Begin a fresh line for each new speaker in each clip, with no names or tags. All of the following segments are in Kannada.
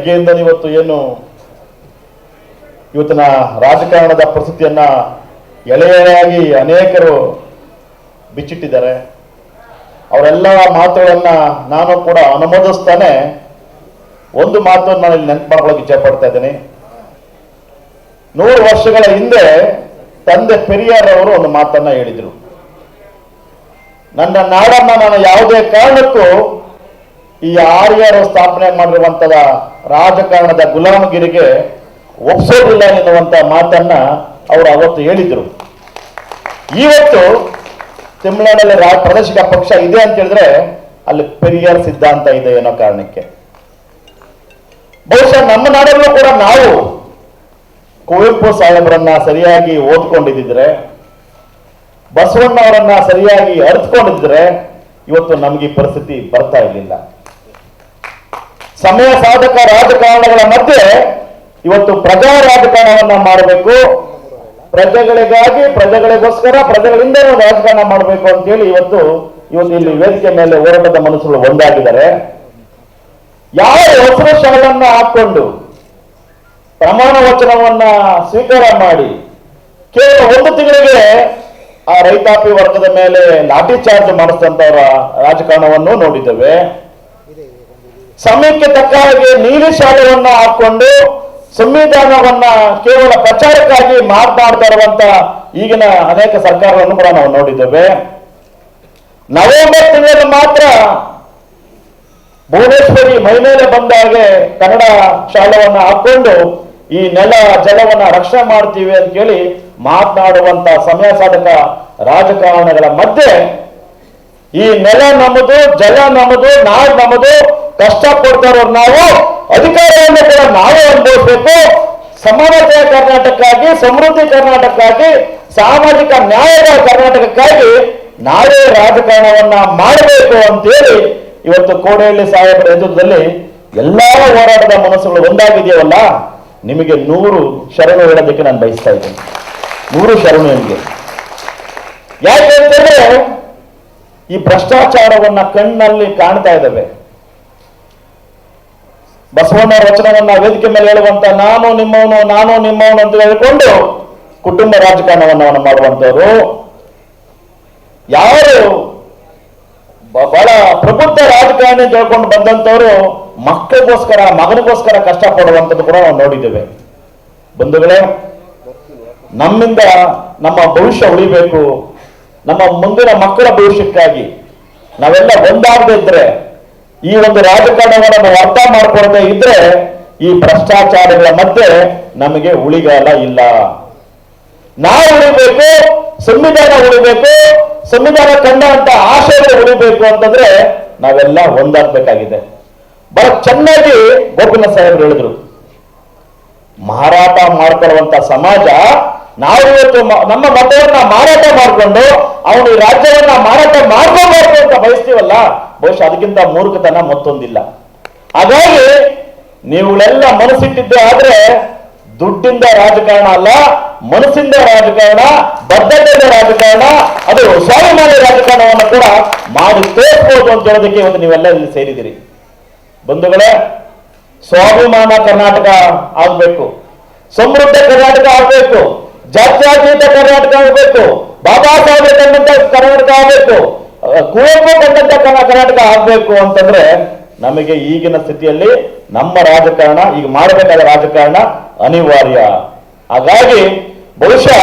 ಬೆಳಗ್ಗೆಯಿಂದ ಇವತ್ತು ಏನು ಇವತ್ತಿನ ರಾಜಕಾರಣದ ಪರಿಸ್ಥಿತಿಯನ್ನ ಎಳೆ ಎಳೆಯಾಗಿ ಅನೇಕರು ಬಿಚ್ಚಿಟ್ಟಿದ್ದಾರೆ. ಅವರೆಲ್ಲ ಮಾತುಗಳನ್ನ ನಾನು ಕೂಡ ಅನುಮೋದಿಸ್ತಾನೆ. ಒಂದು ಮಾತನ್ನು ನಾನು ಇಲ್ಲಿ ನೆನಪು ಮಾಡ್ಕೊಳ್ಳೋಕೆ ಇಚ್ಛೆ ಪಡ್ತಾ ಇದ್ದೀನಿ. ನೂರು ವರ್ಷಗಳ ಹಿಂದೆ ತಂದೆ ಪೆರಿಯಾರ್ ಅವರು ಒಂದು ಮಾತನ್ನ ಹೇಳಿದರು. ನನ್ನ ನಾಡನ್ನ ನಾನು ಯಾವುದೇ ಕಾರಣಕ್ಕೂ ಈ ಆರ್ಯರು ಸ್ಥಾಪನೆ ಮಾಡಿರುವಂತಹ ರಾಜಕಾರಣದ ಗುಲಾಮಗಿರಿಗೆ ಒಪ್ಸೋದಿಲ್ಲ ಎನ್ನುವಂತ ಮಾತನ್ನ ಅವರು ಅವತ್ತು ಹೇಳಿದ್ರು. ಇವತ್ತು ತಮಿಳುನಾಡಲ್ಲಿ ರಾ, ಪ್ರಾದೇಶಿಕ ಪಕ್ಷ ಇದೆ ಅಂತ ಹೇಳಿದ್ರೆ ಅಲ್ಲಿ ಪೆರಿಯರ್ ಸಿದ್ಧಾಂತ ಇದೆ ಅನ್ನೋ ಕಾರಣಕ್ಕೆ. ಬಹುಶಃ ನಮ್ಮ ನಾಡಲ್ಲೂ ಕೂಡ ನಾವು ಕುವೆಂಪು ಸಾಹೇಬರನ್ನ ಸರಿಯಾಗಿ ಓದ್ಕೊಂಡಿದ್ದಿದ್ರೆ, ಬಸವಣ್ಣವರನ್ನ ಸರಿಯಾಗಿ ಅರ್ಥಕೊಂಡಿದ್ರೆ ಇವತ್ತು ನಮಗೆ ಈ ಪರಿಸ್ಥಿತಿ ಬರ್ತಾ ಇರಲಿಲ್ಲ. ಸಮಯ ಸಾಧಕ ರಾಜಕಾರಣಗಳ ಮಧ್ಯೆ ಇವತ್ತು ಪ್ರಜಾ ರಾಜಕಾರಣವನ್ನ ಮಾಡಬೇಕು. ಪ್ರಜೆಗಳಿಗಾಗಿ, ಪ್ರಜೆಗಳಿಗೋಸ್ಕರ ಪ್ರಜೆಗಳಿಂದ ರಾಜಕಾರಣ ಮಾಡಬೇಕು ಅಂತ ಹೇಳಿ ಇವತ್ತು ಇವತ್ತು ಇಲ್ಲಿ ವೇದಿಕೆ ಮೇಲೆ ಹೋರಾಟದ ಮನಸ್ಸುಗಳು ಒಂದಾಗಿದ್ದಾರೆ. ಯಾರು ಹೆಸರು ಶಾಲನ್ನ ಹಾಕೊಂಡು ಪ್ರಮಾಣ ವಚನವನ್ನ ಸ್ವೀಕಾರ ಮಾಡಿ ಕೇವಲ ಒಂದು ತಿಂಗಳಿಗೆ ಆ ರೈತಾಪಿ ವರ್ಗದ ಮೇಲೆ ಲಾಠಿ ಚಾರ್ಜ್ ಮಾಡಿಸಿದಂತವರ ರಾಜಕಾರಣವನ್ನು ನೋಡಿದ್ದೇವೆ. ಸಮಯಕ್ಕೆ ತಕ್ಕ ಹಾಗೆ ನೀಲಿ ಶಾಲೆಯನ್ನ ಹಾಕೊಂಡು ಸಂವಿಧಾನವನ್ನ ಕೇವಲ ಪ್ರಚಾರಕ್ಕಾಗಿ ಮಾತನಾಡ್ತಾ ಇರುವಂತ ಈಗಿನ ಅನೇಕ ಸರ್ಕಾರವನ್ನು ಕೂಡ ನಾವು ನೋಡಿದ್ದೇವೆ. ನವೆಂಬರ್ ತಿಂಗಳಲ್ಲಿ ಮಾತ್ರ ಭುವನೇಶ್ವರಿ ಮೈಮೇಲೆ ಬಂದಾಗೆ ಕನ್ನಡ ಶಾಲವನ್ನ ಹಾಕೊಂಡು ಈ ನೆಲ ಜಲವನ್ನ ರಕ್ಷಣೆ ಮಾಡ್ತೀವಿ ಅಂತ ಹೇಳಿ ಮಾತನಾಡುವಂತ ಸಮಯ ಸಾಧಕ ರಾಜಕಾರಣಗಳ ಮಧ್ಯೆ ಈ ನೆಲ ನಮ್ಮದು, ಜಲ ನಮ್ಮದು ನಾಡು ನಮ್ಮದು ಕಷ್ಟ ಪಡ್ತಾರೋರು ನಾವು, ಅಧಿಕಾರವನ್ನು ಕೂಡ ನಾವೇ ಅನುಭವಿಸ್ಬೇಕು. ಸಮಾನತೆಯ ಕರ್ನಾಟಕಕ್ಕಾಗಿ, ಸಮೃದ್ಧಿ ಕರ್ನಾಟಕಕ್ಕಾಗಿ, ಸಾಮಾಜಿಕ ನ್ಯಾಯದ ಕರ್ನಾಟಕಕ್ಕಾಗಿ ನಾವೇ ರಾಜಕಾರಣವನ್ನ ಮಾಡಬೇಕು ಅಂತೇಳಿ ಇವತ್ತು ಕೋಡೆಯಲ್ಲಿ ಸಾಹೇಬರ ನೇತೃತ್ವದಲ್ಲಿ ಎಲ್ಲಾ ಹೋರಾಟದ ಮನಸ್ಸುಗಳು ಒಂದಾಗಿದೆಯಲ್ಲ, ನಿಮಗೆ ನೂರು ಶರಣು ಹೇಳೋದಕ್ಕೆ ನಾನು ಬಯಸ್ತಾ ಇದ್ದೀನಿ. ನೂರು ಶರಣು ಯಾಕೆ ಅಂತಂದ್ರೆ ಈ ಭ್ರಷ್ಟಾಚಾರವನ್ನ ಕಣ್ಣಲ್ಲಿ ಕಾಣ್ತಾ ಇದ್ದಾವೆ. ಬಸವಣ್ಣ ವಚನವನ್ನ ವೇದಿಕೆ ಮೇಲೆ ಹೇಳುವಂತ ನಾನು ನಿಮ್ಮವನು ನಾನು ನಿಮ್ಮವನು ಅಂತ ಹೇಳಿಕೊಂಡು ಕುಟುಂಬ ರಾಜಕಾರಣವನ್ನು ಮಾಡುವಂತವರು ಯಾರು ಬಹಳ ಪ್ರಬುದ್ಧ ರಾಜಕಾರಣಿ ಅಂತ ಹೇಳ್ಕೊಂಡು ಬಂದಂತವರು ಮಕ್ಕಳಿಗೋಸ್ಕರ, ಮಗನಿಗೋಸ್ಕರ ಕಷ್ಟ ಪಡುವಂತದ್ದು ಕೂಡ ನಾವು ನೋಡಿದ್ದೇವೆ. ಬಂಧುಗಳೇ, ನಮ್ಮಿಂದ ನಮ್ಮ ಭವಿಷ್ಯ ಉಳಿಬೇಕು. ನಮ್ಮ ಮುಂದಿನ ಮಕ್ಕಳ ಭವಿಷ್ಯಕ್ಕಾಗಿ ನಾವೆಲ್ಲ ಒಂದಾಗದೇ ಇದ್ರೆ ಈ ಒಂದು ರಾಜಕಾರಣವನ್ನು ಅರ್ಥ ಮಾಡ್ಕೊಳ್ತಾ ಇದ್ರೆ ಈ ಭ್ರಷ್ಟಾಚಾರಗಳ ಮಧ್ಯೆ ನಮಗೆ ಉಳಿಗಾಲ ಇಲ್ಲ. ನಾವು ಉಳಿಬೇಕು, ಸಂವಿಧಾನ ಉಳಿಬೇಕು, ಸಂವಿಧಾನ ಕಂಡ ಅಂತ ಆಶಯಗಳು ಉಳಿಬೇಕು ಅಂತಂದ್ರೆ ನಾವೆಲ್ಲ ಒಂದಾಗಬೇಕಾಗಿದೆ. ಬಹಳ ಚೆನ್ನಾಗಿ ಗೋಪಿನ ಸಾಹೇಬ್ರು ಹೇಳಿದ್ರು. ಮಾರಾಟ ಮಾಡ್ಕೊಳ್ಳುವಂತ ಸಮಾಜ ನಾವು ಇವತ್ತು ನಮ್ಮ ಮತವನ್ನ ಮಾರಾಟ ಮಾಡಿಕೊಂಡು ಅವನು ರಾಜ್ಯವನ್ನ ಮಾರಾಟ ಮಾಡ್ಕೋಬೇಕು ಅಂತ ಬಯಸ್ತೀವಲ್ಲ? ಬಹುಶಃ ಅದಕ್ಕಿಂತ ಮೂರ್ಖತನ ಮತ್ತೊಂದಿಲ್ಲ. ಹಾಗಾಗಿ ನೀವುಗಳೆಲ್ಲ ಮನಸ್ಸಿಟ್ಟಿದ್ದೆ ಆದ್ರೆ ದುಡ್ಡಿಂದ ರಾಜಕಾರಣ ಅಲ್ಲ, ಮನಸ್ಸಿಂದ ರಾಜಕಾರಣ, ಬದ್ಧತೆಯಿಂದ ರಾಜಕಾರಣ, ಅದು ಸ್ವಾಭಿಮಾನಿ ರಾಜಕಾರಣವನ್ನು ಕೂಡ ಮಾಡಿ ತೋರಿಸ್ಬೋದು ಅಂತ ಹೇಳೋದಕ್ಕೆ ಇವತ್ತು ನೀವೆಲ್ಲ ಇಲ್ಲಿ ಸೇರಿದಿರಿ ಬಂಧುಗಳೇ, ಸ್ವಾಭಿಮಾನ ಕರ್ನಾಟಕ ಆಗ್ಬೇಕು, ಸಮೃದ್ಧ ಕರ್ನಾಟಕ ಆಗ್ಬೇಕು, ಜಾತ್ಯಾತೀತ ಕರ್ನಾಟಕ ಆಗ್ಬೇಕು, ಬಾಬಾ ಸಾಹೇಬ್ ಕರ್ನಾಟಕ ಆಗ್ಬೇಕು ಕುವೆಂಪು ಕಂಡಂತ ಕರ್ನಾ- ಕರ್ನಾಟಕ ಆಗ್ಬೇಕು ಅಂತಂದ್ರೆ ನಮಗೆ ಈಗಿನ ಸ್ಥಿತಿಯಲ್ಲಿ ನಮ್ಮ ರಾಜಕಾರಣ, ಈಗ ಮಾಡಬೇಕಾದ ರಾಜಕಾರಣ ಅನಿವಾರ್ಯ. ಹಾಗಾಗಿ ಬಹುಶಃ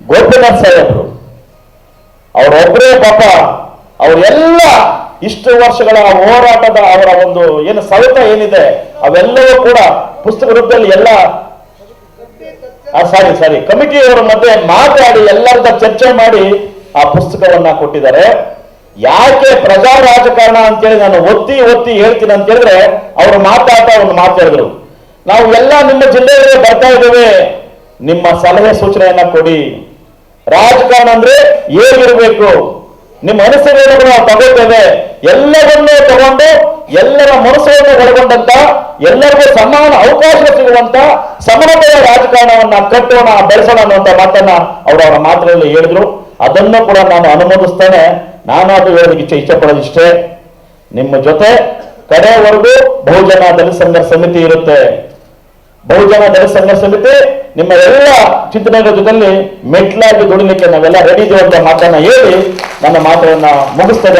ಗೋಪಿನಾಥ್ ಸಾಹೇಬ್ರು ಅವರೊಬ್ಬರೇ ಪಾಪ, ಅವರೆಲ್ಲ ಇಷ್ಟು ವರ್ಷಗಳ ಹೋರಾಟದ ಅವರ ಒಂದು ಏನು ಸವೆತ ಏನಿದೆ, ಅವೆಲ್ಲವೂ ಕೂಡ ಪುಸ್ತಕ ರೂಪದಲ್ಲಿ ಎಲ್ಲ ಸಾರಿ ಸಾರಿ ಕಮಿಟಿಯವರ ಮಧ್ಯೆ ಮಾತಾಡಿ ಎಲ್ಲರದ ಚರ್ಚೆ ಮಾಡಿ ಆ ಪುಸ್ತಕವನ್ನ ಕೊಟ್ಟಿದ್ದಾರೆ. ಯಾಕೆ ಪ್ರಜಾ ರಾಜಕಾರಣ ಅಂತೇಳಿ ನಾನು ಒತ್ತಿ ಒತ್ತಿ ಹೇಳ್ತೀನಿ ಅಂತ ಹೇಳಿದ್ರೆ ಅವರು ಮಾತಾಡ್ತಾ ಒಂದು ಮಾತಾಡಿದ್ರು ನಾವು ಎಲ್ಲ ನಿಮ್ಮ ಜಿಲ್ಲೆಗಳಿಗೆ ಬರ್ತಾ ಇದ್ದೇವೆ. ನಿಮ್ಮ ಸಲಹೆ ಸೂಚನೆಯನ್ನ ಕೊಡಿ. ರಾಜಕಾರಣ ಅಂದ್ರೆ ಏನಿರಬೇಕು ನಿಮ್ಮ ಅನಿಸಿಕೆಗಳನ್ನು ನಾವು ತಗೋತೇವೆ. ಎಲ್ಲವನ್ನೂ ತಗೊಂಡು, ಎಲ್ಲರ ಮನಸ್ಸನ್ನು ಒಳಗೊಂಡಂತ, ಎಲ್ಲರಿಗೂ ಸಮಾನ ಅವಕಾಶ ಸಿಗುವಂತ ಸಮಾನತೆಯ ರಾಜಕಾರಣವನ್ನ ಕಟ್ಟೋಣ, ಬೆಳೆಸೋಣ ಅನ್ನುವಂತ ಮಾತನ್ನ ಅವರು ಅವರ ಮಾತುಗಳಲ್ಲಿ ಹೇಳಿದ್ರು. ಅದನ್ನು ಕೂಡ ನಾನು ಅನುಮೋದಿಸ್ತೇನೆ. ನಾನು ಅದು ಹೇಳೋದಕ್ಕೆ ಇಚ್ಛೆ ಇಷ್ಟಪಡೋದಿಷ್ಟೇ ನಿಮ್ಮ ಜೊತೆ ಕಡೆಯವರೆಗೂ ಬಹುಜನ ದಲಿತ ಸಮಿತಿ ಇರುತ್ತೆ. ಬಹುಜನ ದಲಿತ ಸಂಘರ್ಷ ಸಮಿತಿ ನಿಮ್ಮ ಎಲ್ಲ ಚಿಂತನೆಗಳ ಜೊತೆಲಿ ಮೆಟ್ಲಾಗಿ ದುಡಿಲಿಕ್ಕೆ ನಾವೆಲ್ಲ ರೆಡಿ ಅಂತ ಮಾತನ್ನ ಹೇಳಿ ನನ್ನ ಮಾತನ್ನ ಮುಗಿಸ್ತಾ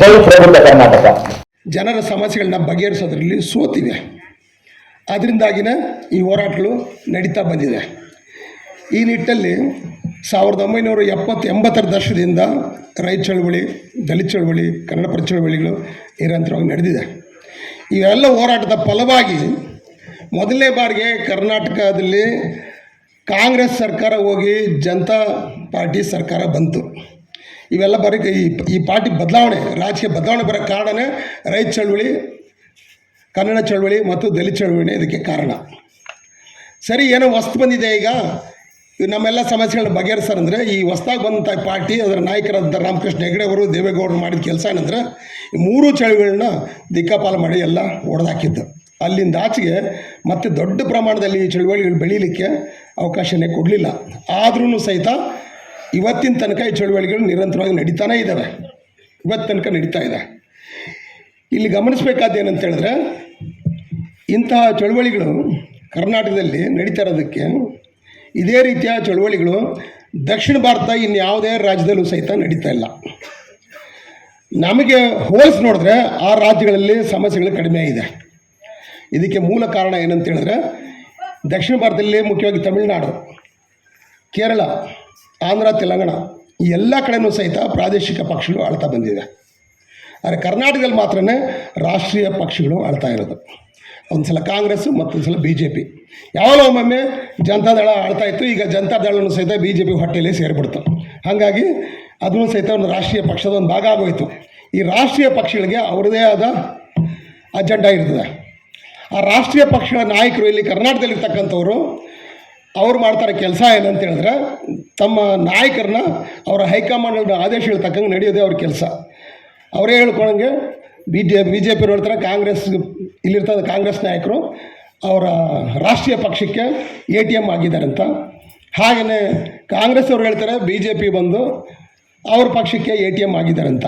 ಜೈ ಪ್ರಬುದ್ಧ ಕರ್ನಾಟಕ.
ಜನರ ಸಮಸ್ಯೆಗಳನ್ನ ಬಗೆಹರಿಸೋದ್ರಲ್ಲಿ ಸೋತಿವೆ ಅದರಿಂದಾಗಿನೇ ಈ ಹೋರಾಟಗಳು ನಡೀತಾ ಬಂದಿದೆ. ಈ ನಿಟ್ಟಲ್ಲಿ ಸಾವಿರದ ಒಂಬೈನೂರ ಎಪ್ಪತ್ತು ಎಂಬತ್ತರ ದಶಕದಿಂದ ರೈತ ಚಳವಳಿ, ದಲಿತ ಚಳವಳಿ, ಕನ್ನಡ ಪರ ಚಳವಳಿಗಳು ನಿರಂತರವಾಗಿ ನಡೆದಿದೆ. ಇವೆಲ್ಲ ಹೋರಾಟದ ಫಲವಾಗಿ ಮೊದಲನೇ ಬಾರಿಗೆ ಕರ್ನಾಟಕದಲ್ಲಿ ಕಾಂಗ್ರೆಸ್ ಸರ್ಕಾರ ಹೋಗಿ ಜನತಾ ಪಾರ್ಟಿ ಸರ್ಕಾರ ಬಂತು. ಇವೆಲ್ಲ ಬರೀ ಈ ಈ ಪಾರ್ಟಿ ಬದಲಾವಣೆ, ರಾಜಕೀಯ ಬದಲಾವಣೆ ಬರೋ ಕಾರಣನೇ ರೈತ ಚಳವಳಿ, ಕನ್ನಡ ಚಳವಳಿ ಮತ್ತು ದಲಿತ ಚಳವಳಿ ಇದಕ್ಕೆ ಕಾರಣ. ಸರಿ, ಏನೋ ವಸ್ತು ಬಂದಿದೆ ಈಗ. ನಮ್ಮೆಲ್ಲ ಸಮಸ್ಯೆಗಳನ್ನ ಬಗೆಹರಿಸಂದ್ರೆ ಈ ಹೊಸ್ದಾಗಿ ಬಂದಂಥ ಪಾರ್ಟಿ, ಅದರ ನಾಯಕರಾದಂಥ ರಾಮಕೃಷ್ಣ ಹೆಗಡೆ ಅವರು, ದೇವೇಗೌಡರು ಮಾಡಿದ ಕೆಲಸ ಏನಂದ್ರೆ, ಈ ಮೂರು ಚಳವಳಿಗಳನ್ನ ದಿಕ್ಕಾಪಾಲ ಮಾಡಿ ಎಲ್ಲ ಹೊಡೆದಾಕಿದ್ದು ಅಲ್ಲಿಂದ ಆಚೆಗೆ ಮತ್ತೆ ದೊಡ್ಡ ಪ್ರಮಾಣದಲ್ಲಿ ಈ ಚಳುವಳಿಗಳು ಬೆಳೀಲಿಕ್ಕೆ ಅವಕಾಶನೇ ಕೊಡಲಿಲ್ಲ. ಆದ್ರೂ ಸಹಿತ ಇವತ್ತಿನ ತನಕ ಈ ಚಳುವಳಿಗಳು ನಿರಂತರವಾಗಿ ನಡೀತಾನೆ ಇದ್ದಾವೆ ಇವತ್ತು ತನಕ ನಡೀತಾ ಇದೆ. ಇಲ್ಲಿ ಗಮನಿಸಬೇಕಾದ ಏನಂತ ಹೇಳಿದ್ರೆ, ಇಂತಹ ಚಳುವಳಿಗಳು ಕರ್ನಾಟಕದಲ್ಲಿ ನಡೀತಾ ಇರೋದಕ್ಕೆ ಇದೇ ರೀತಿಯ ಚಳುವಳಿಗಳು ದಕ್ಷಿಣ ಭಾರತ ಇನ್ಯಾವುದೇ ರಾಜ್ಯದಲ್ಲೂ ಸಹಿತ ನಡೀತಾ ಇಲ್ಲ. ನಮಗೆ ಹೋಲಿಸಿ ನೋಡಿದ್ರೆ ಆ ರಾಜ್ಯಗಳಲ್ಲಿ ಸಮಸ್ಯೆಗಳು ಕಡಿಮೆ ಇದೆ. ಇದಕ್ಕೆ ಮೂಲ ಕಾರಣ ಏನಂತ ಹೇಳಿದ್ರೆ ದಕ್ಷಿಣ ಭಾರತದಲ್ಲಿ ಮುಖ್ಯವಾಗಿ ತಮಿಳುನಾಡು, ಕೇರಳ, ಆಂಧ್ರ, ತೆಲಂಗಾಣ ಎಲ್ಲ ಕಡೆನೂ ಸಹಿತ ಪ್ರಾದೇಶಿಕ ಪಕ್ಷಗಳು ಆಳ್ತಾ ಬಂದಿದೆ. ಆದರೆ ಕರ್ನಾಟಕದಲ್ಲಿ ಮಾತ್ರನೇ ರಾಷ್ಟ್ರೀಯ ಪಕ್ಷಗಳು ಆಳ್ತಾ ಇರೋದು. ಒಂದು ಸಲ ಕಾಂಗ್ರೆಸ್ಸು ಮತ್ತೊಂದು ಸಲ ಬಿ ಜೆ ಪಿ ಯಾವಾಗ ಒಮ್ಮೊಮ್ಮೆ ಜನತಾದಳ ಆಳ್ತಾ ಇತ್ತು, ಈಗ ಜನತಾದಳನು ಸಹಿತ ಬಿ ಜೆ ಪಿ ಹೊಟ್ಟೆಯಲ್ಲಿ ಸೇರಿಬಿಡ್ತು. ಹಾಗಾಗಿ ಅದನ್ನು ಸಹಿತ ಒಂದು ರಾಷ್ಟ್ರೀಯ ಪಕ್ಷದ ಒಂದು ಭಾಗ ಆಗೋಯಿತು. ಈ ರಾಷ್ಟ್ರೀಯ ಪಕ್ಷಗಳಿಗೆ ಅವರದೇ ಆದ ಅಜೆಂಡಾ ಇರ್ತದೆ. ಆ ರಾಷ್ಟ್ರೀಯ ಪಕ್ಷಗಳ ನಾಯಕರು ಇಲ್ಲಿ ಕರ್ನಾಟಕದಲ್ಲಿರ್ತಕ್ಕಂಥವ್ರು, ಅವ್ರು ಮಾಡ್ತಾರೆ ಕೆಲಸ ಏನಂತ ಹೇಳಿದ್ರೆ, ತಮ್ಮ ನಾಯಕರನ್ನ ಅವರ ಹೈಕಮಾಂಡ್ ಆದೇಶಗಳು ತಕ್ಕಂಗೆ ನಡೆಯೋದೇ ಅವ್ರ ಕೆಲಸ. ಅವರೇ ಹೇಳ್ಕೊಳಂಗೆ ಬಿ ಜೆ ಬಿ ಜೆ ಪಿಯವ್ರು ಹೇಳ್ತಾರೆ ಕಾಂಗ್ರೆಸ್ ಇಲ್ಲಿರ್ತದ ಕಾಂಗ್ರೆಸ್ ನಾಯಕರು ಅವರ ರಾಷ್ಟ್ರೀಯ ಪಕ್ಷಕ್ಕೆ ಎ ಟಿ ಎಂ ಅಂತ. ಹಾಗೆಯೇ ಕಾಂಗ್ರೆಸ್ ಅವ್ರು ಹೇಳ್ತಾರೆ ಬಿ ಜೆ ಪಿ ಬಂದು ಅವ್ರ ಪಕ್ಷಕ್ಕೆ ಎ ಟಿ ಎಂ ಆಗಿದ್ದಾರಂತ